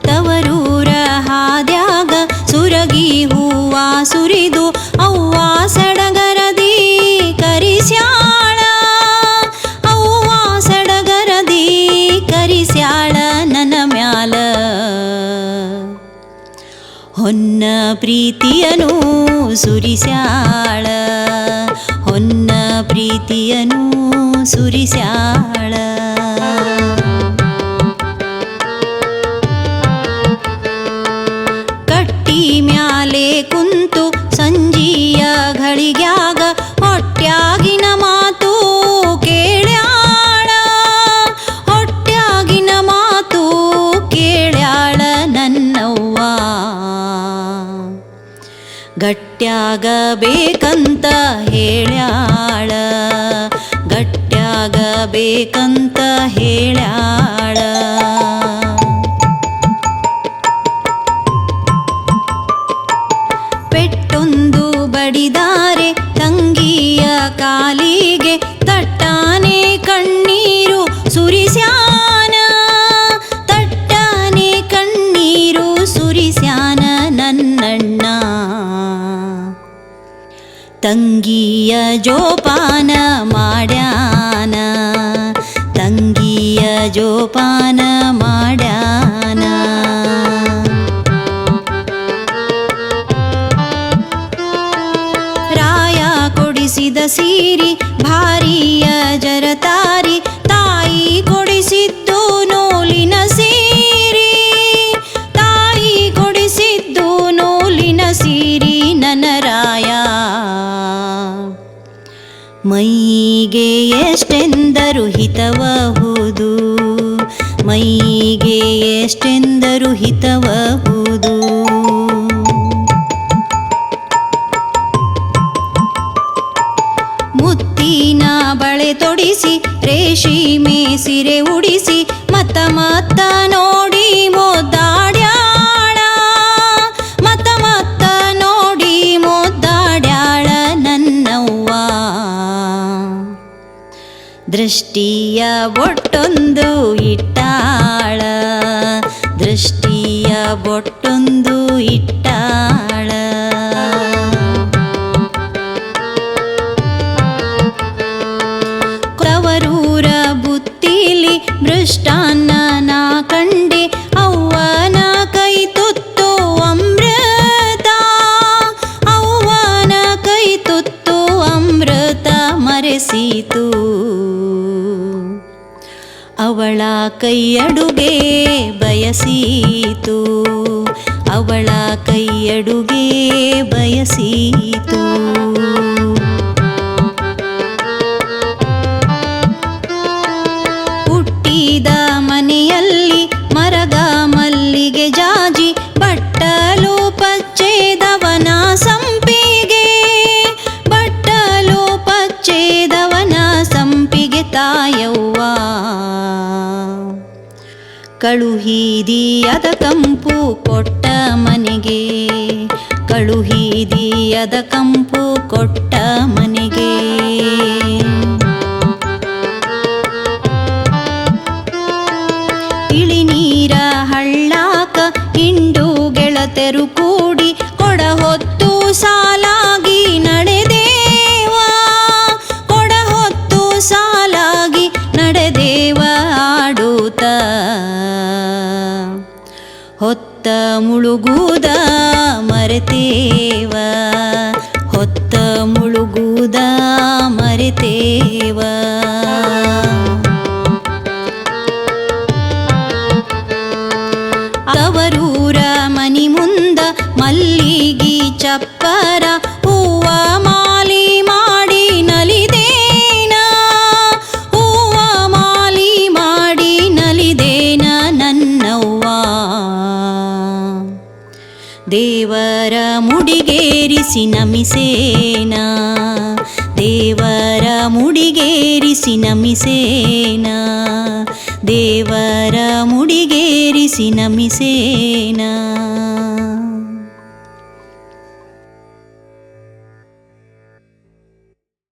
ತವರೂರ ಹಾದ್ಯಾಗ ಸುರಗಿ ಹೂವ ಸುರಿದು ಅವ್ವ ಸಡಗರದಿ ಕರಿಸ್ಯಾಳ. ಅವ್ವ ಸಡಗರದಿ ಕರಿಸ್ಯಾಳ ನನ್ನ ಮ್ಯಾಲ. ಹೊನ್ನ ಪ್ರೀತಿಯನು ಸುರಿಸ್ಯಾಳ. ಹೊನ್ನ ಪ್ರೀತಿಯನು ಸುರಿಸ್ಯಾಳ. ಕಟ್ಟಿ ಮ್ಯಾಲೆ ಕುಂತು ಸಂಜೀಯ ಘಳಿಗ್ಯಾಗ ಹೊಟ್ಯಾಗಿನ ಮಾತು ಕೇಳ್ಯಾಳ. ಹೊಟ್ಯಾಗಿನ ಮಾತು ಕೇಳ್ಯಾಳ ನನ್ನವ್ವ. ಗಟ್ಯಾಗಬೇಕಂತ ಹೇಳ್ಯಾಳ ಗಟ್ಯಾಗಬೇಕಂತ ಹೇಳ್ಯಾಳ. ತಂಗಿಯ ಜೋಪಾನ ಮಾಡ್ಯಾನ ತಂಗಿಯ ಜೋಪಾನ ಮಾಡ್ಯಾನ ಮೈಗೆ ಎಷ್ಟೆಂದರು ಹಿತವಹುದು? ಮೈಗೆ ಎಷ್ಟೆಂದರು ಹಿತವಹುದು? ಮುತ್ತಿನ ಬಳೆ ತೊಡಿಸಿ ರೇಷಿಮೆ ಸಿರೆ ಉಡಿಸಿ, ಮತ್ತ ಮತ್ತ ನೋಡಿ ದೃಷ್ಟಿಯ ಬೊಟ್ಟೊಂದು ಇಟ್ಟಾಳ. ದೃಷ್ಟಿಯ ಬೊಟ್ಟೊಂದು ಇಟ್ಟಾಳ. ಕವರೂರ ಬುತ್ತಿಲಿ ಮೃಷ್ಟಾನ್ನ ಕೈಯಡುಗೆ ಬಯಸೀತು. ಅವಳ ಕೈಯಡುಗೆ ಬಯಸೀತು. ಕಳುಹಿದಿಯದ ಕಂಪು ಕೊಟ್ಟ ಮನೆಗೆ. ಕಳುಹಿದಿಯದ ಕಂಪು ಕೊಟ್ಟ ಮನೆಗೆ. ಇಳಿನೀರ ಹಳ್ಳಾಕ ಹಿಂಡು ಗೆಳತೆರು ತವರೂರ ಮನಿ ಮುಂದ ಮಲ್ಲಿಗಿ ಚಪ್ಪರ ಹೂವ ಮಾಲಿ ಮಾಡಿ ನಲಿದೇನ ಹೂವ ಮಾಲಿ ಮಾಡಿ ನಲಿದೇನ ನನ್ನವ್ವ ದೇವರ ಮುಡಿಗೇರಿಸಿ ನಮಿಸೇನ ದೇವರ ಮುಡಿಗೇರಿಸಿ ನಮಿಸೇನ ದೇವರ ಮುಡಿಗೇರಿಸಿ ನಮಿಸೇನಾ